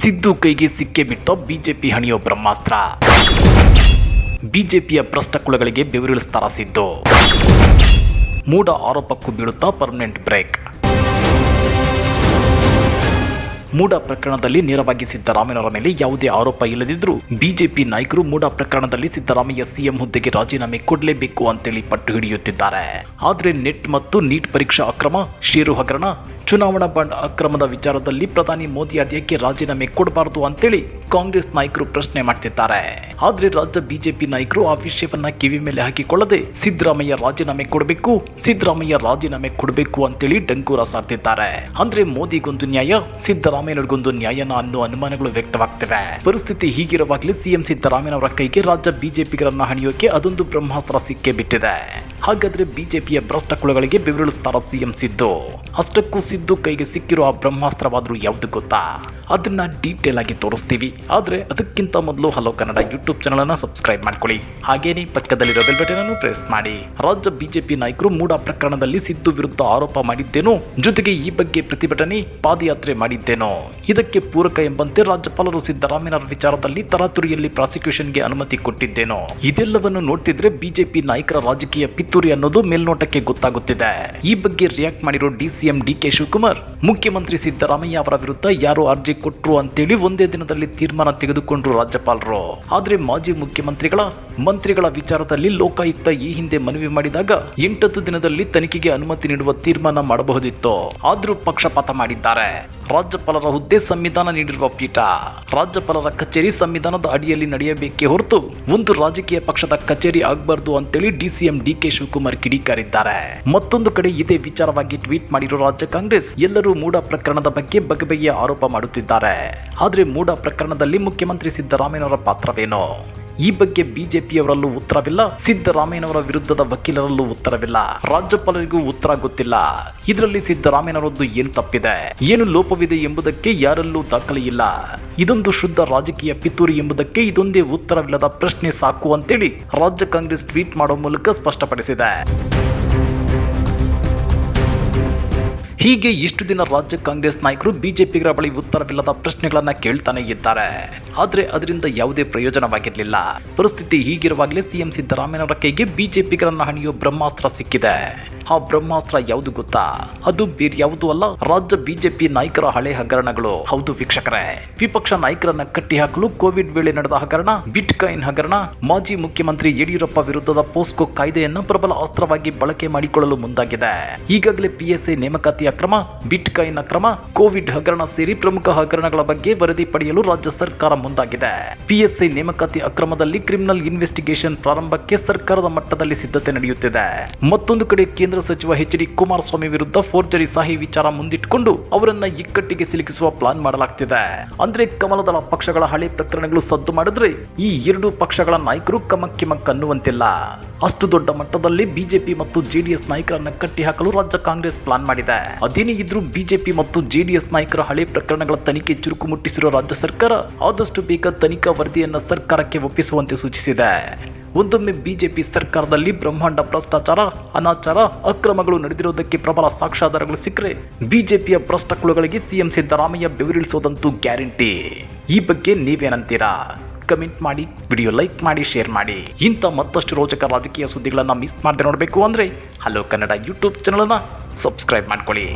ಸಿದ್ದು ಕೈಗೆ ಸಿಕ್ಕೇ ಬಿಟ್ಟ ಬಿಜೆಪಿ ಹಣಿಯೋ ಬ್ರಹ್ಮಾಸ್ತ್ರ. ಬಿಜೆಪಿಯ ಭ್ರಷ್ಟ ಕುಳಗಳಿಗೆ ಬೆವರಿಳಿಸ್ತಾರ ಸಿದ್ದು. ಮೂಢ ಆರೋಪಕ್ಕೂ ಬೀಳುತ್ತಾ ಪರ್ಮನೆಂಟ್ ಬ್ರೇಕ್ ಮೂಡ ಪ್ರಕರಣದಲ್ಲಿ ನೇರವಾಗಿ ಸಿದ್ದರಾಮಯ್ಯನವರ ಮೇಲೆ ಯಾವುದೇ ಆರೋಪ ಇಲ್ಲದಿದ್ದರೂ ಬಿಜೆಪಿ ನಾಯಕರು ಮೂಡ ಪ್ರಕರಣದಲ್ಲಿ ಸಿದ್ದರಾಮಯ್ಯ ಸಿಎಂ ಹುದ್ದೆಗೆ ರಾಜೀನಾಮೆ ಕೊಡಲೇಬೇಕು ಅಂತೇಳಿ ಪಟ್ಟು ಹಿಡಿಯುತ್ತಿದ್ದಾರೆ. ಆದರೆ ನೆಟ್ ಮತ್ತು ನೀಟ್ ಪರೀಕ್ಷಾ ಅಕ್ರಮ, ಷೇರು ಹಗರಣ, ಚುನಾವಣಾ ಬಾಂಡ್ ಅಕ್ರಮದ ವಿಚಾರದಲ್ಲಿ ಪ್ರಧಾನಿ ಮೋದಿ ಅದೇಕೆ ರಾಜೀನಾಮೆ ಕೊಡಬಾರದು ಅಂತೇಳಿ ಕಾಂಗ್ರೆಸ್ ನಾಯಕರು ಪ್ರಶ್ನೆ ಮಾಡ್ತಿದ್ದಾರೆ. ಆದ್ರೆ ರಾಜ್ಯ ಬಿಜೆಪಿ ನಾಯಕರು ಆ ವಿಷಯವನ್ನ ಕಿವಿ ಮೇಲೆ ಹಾಕಿಕೊಳ್ಳದೆ ಸಿದ್ದರಾಮಯ್ಯ ರಾಜೀನಾಮೆ ಕೊಡಬೇಕು, ಸಿದ್ದರಾಮಯ್ಯ ರಾಜೀನಾಮೆ ಕೊಡಬೇಕು ಅಂತೇಳಿ ಡಂಗೂರ ಸಾರ್ತಿದ್ದಾರೆ. ಅಂದ್ರೆ ಮೋದಿಗೊಂದು ನ್ಯಾಯ, ಸಿದ್ದರಾಮಯ್ಯನವರಿಗೊಂದು ನ್ಯಾಯನ ಅನ್ನೋ ಅನುಮಾನಗಳು ವ್ಯಕ್ತವಾಗ್ತಿವೆ. ಪರಿಸ್ಥಿತಿ ಹೀಗಿರುವಾಗಲೇ ಸಿಎಂ ಸಿದ್ದರಾಮಯ್ಯನವರ ಕೈಗೆ ರಾಜ್ಯ ಬಿಜೆಪಿಗರನ್ನ ಹಣಿಯೋಕೆ ಅದೊಂದು ಬ್ರಹ್ಮಾಸ್ತ್ರ ಸಿಕ್ಕೇ ಬಿಟ್ಟಿದೆ. ಹಾಗಾದ್ರೆ ಬಿಜೆಪಿಯ ಭ್ರಷ್ಟ ಕುಳಗಳಿಗೆ ಬೆವರಿಳಿಸ್ತಾರ ಸಿಎಂ ಸಿದ್ದು? ಅಷ್ಟಕ್ಕೂ ಸಿದ್ದು ಕೈಗೆ ಸಿಕ್ಕಿರೋ ಆ ಬ್ರಹ್ಮಾಸ್ತ್ರವಾದ್ರೂ ಯಾವ್ದು ಗೊತ್ತಾ? ಅದನ್ನ ಡೀಟೇಲ್ ಆಗಿ ತೋರಿಸ್ತೀವಿ. ಆದರೆ ಅದಕ್ಕಿಂತ ಮೊದಲು ಹಲೋ ಕನ್ನಡ ಯೂಟ್ಯೂಬ್ ಚಾನಲನ್ನು ಸಬ್ಸ್ಕ್ರೈಬ್ ಮಾಡ್ಕೊಳ್ಳಿ. ಹಾಗೇನೇ ಪಕ್ಕದಲ್ಲಿರೋ ಬೆಲ್ ಬಟನ್ ಅನ್ನು ಪ್ರೆಸ್ ಮಾಡಿ. ರಾಜ್ಯ ಬಿಜೆಪಿ ನಾಯಕರು ಮೂಡ ಪ್ರಕರಣದಲ್ಲಿ ಸಿದ್ದು ವಿರುದ್ಧ ಆರೋಪ ಮಾಡಿದ್ದೇನೋ? ಜೊತೆಗೆ ಈ ಬಗ್ಗೆ ಪ್ರತಿಭಟನೆ ಪಾದಯಾತ್ರೆ ಮಾಡಿದ್ದೇನೋ? ಇದಕ್ಕೆ ಪೂರಕ ಎಂಬಂತೆ ರಾಜ್ಯಪಾಲರು ಸಿದ್ದರಾಮಯ್ಯನವರ ವಿಚಾರದಲ್ಲಿ ತರಾತುರಿಯಲ್ಲಿ ಪ್ರಾಸಿಕ್ಯೂಷನ್ಗೆ ಅನುಮತಿ ಕೊಟ್ಟಿದ್ದೇನೋ? ಇದೆಲ್ಲವನ್ನು ನೋಡ್ತಿದ್ರೆ ಬಿಜೆಪಿ ನಾಯಕರ ರಾಜಕೀಯ ಪಿತ್ತೂರಿ ಅನ್ನೋದು ಮೇಲ್ನೋಟಕ್ಕೆ ಗೊತ್ತಾಗುತ್ತಿದೆ. ಈ ಬಗ್ಗೆ ರಿಯಾಕ್ಟ್ ಮಾಡಿರೋ ಡಿಸಿಎಂ ಡಿ ಕೆ ಶಿವಕುಮಾರ್, ಮುಖ್ಯಮಂತ್ರಿ ಸಿದ್ದರಾಮಯ್ಯ ಅವರ ವಿರುದ್ಧ ಯಾರು ಅರ್ಜಿ ಕೊಟ್ರು ಅಂತೇಳಿ ಒಂದೇ ದಿನದಲ್ಲಿ ತೀರ್ಮಾನ ತೆಗೆದುಕೊಂಡ್ರು ರಾಜ್ಯಪಾಲರು. ಆದ್ರೆ ಮಾಜಿ ಮುಖ್ಯಮಂತ್ರಿಗಳ, ಮಂತ್ರಿಗಳ ವಿಚಾರದಲ್ಲಿ ಲೋಕಾಯುಕ್ತ ಈ ಹಿಂದೆ ಮನವಿ ಮಾಡಿದಾಗ ಎಂಟತ್ತು ದಿನದಲ್ಲಿ ತನಿಖೆಗೆ ಅನುಮತಿ ನೀಡುವ ತೀರ್ಮಾನ ಮಾಡಬಹುದಿತ್ತು. ಆದ್ರೂ ಪಕ್ಷಪಾತ ಮಾಡಿದ್ದಾರೆ. ರಾಜ್ಯಪಾಲರ ಹುದ್ದೆ ಸಂವಿಧಾನ ನೀಡಿರುವ ಪೀಠ. ರಾಜ್ಯಪಾಲರ ಕಚೇರಿ ಸಂವಿಧಾನದ ಅಡಿಯಲ್ಲಿ ನಡೆಯಬೇಕೇ ಹೊರತು ಒಂದು ರಾಜಕೀಯ ಪಕ್ಷದ ಕಚೇರಿ ಆಗಬಾರ್ದು ಅಂತೇಳಿ ಡಿಸಿಎಂ ಡಿಕೆ ಶಿವಕುಮಾರ್ ಕಿಡಿಕಾರಿದ್ದಾರೆ. ಮತ್ತೊಂದು ಕಡೆ ಇದೇ ವಿಚಾರವಾಗಿ ಟ್ವೀಟ್ ಮಾಡಿರುವ ರಾಜ್ಯ ಕಾಂಗ್ರೆಸ್, ಎಲ್ಲರೂ ಮೂಡ ಪ್ರಕರಣದ ಬಗ್ಗೆ ಬಗೆಬಗೆಯ ಆರೋಪ ಮಾಡುತ್ತಿದ್ದಾರೆ. ಆದ್ರೆ ಮೂಡ ಪ್ರಕರಣದಲ್ಲಿ ಮುಖ್ಯಮಂತ್ರಿ ಸಿದ್ದರಾಮಯ್ಯನವರ ಪಾತ್ರವೇನು? ಈ ಬಗ್ಗೆ ಬಿಜೆಪಿಯವರಲ್ಲೂ ಉತ್ತರವಿಲ್ಲ, ಸಿದ್ದರಾಮಯ್ಯನವರ ವಿರುದ್ಧದ ವಕೀಲರಲ್ಲೂ ಉತ್ತರವಿಲ್ಲ, ರಾಜ್ಯಪಾಲರಿಗೂ ಉತ್ತರ ಗೊತ್ತಿಲ್ಲ. ಇದರಲ್ಲಿ ಸಿದ್ದರಾಮಯ್ಯನವರದ್ದು ಏನು ತಪ್ಪಿದೆ? ಏನು ಲೋಪವಿದೆ ಎಂಬುದಕ್ಕೆ ಯಾರಲ್ಲೂ ದಾಖಲೆ ಇಲ್ಲ. ಇದೊಂದು ಶುದ್ಧ ರಾಜಕೀಯ ಪಿತೂರಿ ಎಂಬುದಕ್ಕೆ ಇದೊಂದೇ ಉತ್ತರವಿಲ್ಲದ ಪ್ರಶ್ನೆ ಸಾಕು ಅಂತೇಳಿ ರಾಜ್ಯ ಕಾಂಗ್ರೆಸ್ ಟ್ವೀಟ್ ಮಾಡುವ ಮೂಲಕ ಸ್ಪಷ್ಟಪಡಿಸಿದೆ. ಹೀಗೆ ಇಷ್ಟು ದಿನ ರಾಜ್ಯ ಕಾಂಗ್ರೆಸ್ ನಾಯಕರು ಬಿಜೆಪಿಗರ ಬಳಿ ಉತ್ತರವಿಲ್ಲದ ಪ್ರಶ್ನೆಗಳನ್ನ ಕೇಳ್ತಾನೆ ಇದ್ದಾರೆ. ಆದ್ರೆ ಅದರಿಂದ ಯಾವುದೇ ಪ್ರಯೋಜನವಾಗಿರಲಿಲ್ಲ. ಪರಿಸ್ಥಿತಿ ಹೀಗಿರುವಾಗಲೇ ಸಿಎಂ ಸಿದ್ದರಾಮಯ್ಯನವರ ಕೈಗೆ ಬಿಜೆಪಿಗರನ್ನ ಹಣಿಯೋ ಬ್ರಹ್ಮಾಸ್ತ್ರ ಸಿಕ್ಕಿದೆ. ಆ ಬ್ರಹ್ಮಾಸ್ತ್ರ ಯಾವುದು ಗೊತ್ತಾ? ಅದು ಬೇರೆ ಯಾವುದು ಅಲ್ಲ, ರಾಜ್ಯ ಬಿಜೆಪಿ ನಾಯಕರ ಹಳೆ ಹಗರಣಗಳು. ಹೌದು ವೀಕ್ಷಕರೇ. ವಿಪಕ್ಷ ನಾಯಕರನ್ನ ಕಟ್ಟಿ ಹಾಕಲು ಕೋವಿಡ್ ವೇಳೆ ನಡೆದ ಹಗರಣ ಬಿಟ್ ಕಾಯಿನ್ ಹಗರಣ, ಮಾಜಿ ಮುಖ್ಯಮಂತ್ರಿ ಯಡಿಯೂರಪ್ಪ ವಿರುದ್ಧದ ಪೋಸ್ಕೋ ಕಾಯ್ದೆಯನ್ನ ಪ್ರಬಲ ಅಸ್ತ್ರವಾಗಿ ಬಳಕೆ ಮಾಡಿಕೊಳ್ಳಲು ಮುಂದಾಗಿದೆ. ಈಗಾಗಲೇ ಪಿಎಸ್ಎ ನೇಮಕಾತಿ ಅಕ್ರಮ ಬಿಟ್ ಕಾಯಿನ್ ಅಕ್ರಮ, ಕೋವಿಡ್ ಹಗರಣ ಸೇರಿ ಪ್ರಮುಖ ಹಗರಣಗಳ ಬಗ್ಗೆ ವರದಿ ಪಡೆಯಲು ರಾಜ್ಯ ಸರ್ಕಾರ ಮುಂದಾಗಿದೆ. ಪಿಎಸ್ಐ ನೇಮಕಾತಿ ಅಕ್ರಮದಲ್ಲಿ ಕ್ರಿಮಿನಲ್ ಇನ್ವೆಸ್ಟಿಗೇಷನ್ ಪ್ರಾರಂಭಕ್ಕೆ ಸರ್ಕಾರದ ಮಟ್ಟದಲ್ಲಿ ಸಿದ್ಧತೆ ನಡೆಯುತ್ತಿದೆ. ಮತ್ತೊಂದು ಕಡೆ ಕೇಂದ್ರ ಸಚಿವ ಎಚ್ ಡಿ ಕುಮಾರಸ್ವಾಮಿ ವಿರುದ್ಧ ಫೋರ್ಜರಿ ಸಾಹಿ ವಿಚಾರ ಮುಂದಿಟ್ಟುಕೊಂಡು ಅವರನ್ನ ಇಕ್ಕಟ್ಟಿಗೆ ಸಿಲುಕಿಸುವ ಪ್ಲಾನ್ ಮಾಡಲಾಗ್ತಿದೆ. ಅಂದ್ರೆ ಕಮಲದಳ ಪಕ್ಷಗಳ ಹಳೆ ಪ್ರಕರಣಗಳು ಸದ್ದು ಮಾಡಿದ್ರೆ ಈ ಎರಡು ಪಕ್ಷಗಳ ನಾಯಕರು ಕಮಕ್ಕಿಮಕ್ ಮಕ್ಕನ್ನುವಂತಿಲ್ಲ. ಅಷ್ಟು ದೊಡ್ಡ ಮಟ್ಟದಲ್ಲಿ ಬಿಜೆಪಿ ಮತ್ತು ಜೆಡಿಎಸ್ ನಾಯಕರನ್ನ ಕಟ್ಟಿ ಹಾಕಲು ರಾಜ್ಯ ಕಾಂಗ್ರೆಸ್ ಪ್ಲಾನ್ ಮಾಡಿದೆ. ಅದೇನೇ ಇದ್ರೂ ಬಿಜೆಪಿ ಮತ್ತು ಜೆಡಿಎಸ್ ನಾಯಕರ ಹಳೆ ಪ್ರಕರಣಗಳ ತನಿಖೆ ಚುರುಕು ಮುಟ್ಟಿಸಿರುವ ರಾಜ್ಯ ಸರ್ಕಾರ ಆದಷ್ಟು ಬೇಗ ತನಿಖಾ ವರದಿಯನ್ನ ಸರ್ಕಾರಕ್ಕೆ ಒಪ್ಪಿಸುವಂತೆ ಸೂಚಿಸಿದೆ. ಒಂದೊಮ್ಮೆ ಬಿಜೆಪಿ ಸರ್ಕಾರದಲ್ಲಿ ಬ್ರಹ್ಮಾಂಡ ಭ್ರಷ್ಟಾಚಾರ, ಅನಾಚಾರ, ಅಕ್ರಮಗಳು ನಡೆದಿರುವುದಕ್ಕೆ ಪ್ರಬಲ ಸಾಕ್ಷ್ಯಾಧಾರಗಳು ಸಿಕ್ಕರೆ ಬಿಜೆಪಿಯ ಭ್ರಷ್ಟ ಕುಳಗಳಿಗೆ ಸಿಎಂ ಸಿದ್ದರಾಮಯ್ಯ ಬೆವರಿಳಿಸೋದಂತೂ ಗ್ಯಾರಂಟಿ. ಈ ಬಗ್ಗೆ ನೀವೇನಂತೀರಾ? ಕಮೆಂಟ್ ಮಾಡಿ, ವಿಡಿಯೋ ಲೈಕ್ ಮಾಡಿ, ಶೇರ್ ಮಾಡಿ. ಇಂಥ ಮತ್ತಷ್ಟು ರೋಚಕ ರಾಜಕೀಯ ಸುದ್ದಿಗಳನ್ನು ಮಿಸ್ ಮಾಡದೆ ನೋಡಬೇಕು ಅಂದರೆ ಹಲೋ ಕನ್ನಡ ಯೂಟ್ಯೂಬ್ ಚಾನಲನ್ನು ಸಬ್ಸ್ಕ್ರೈಬ್ ಮಾಡ್ಕೊಳ್ಳಿ.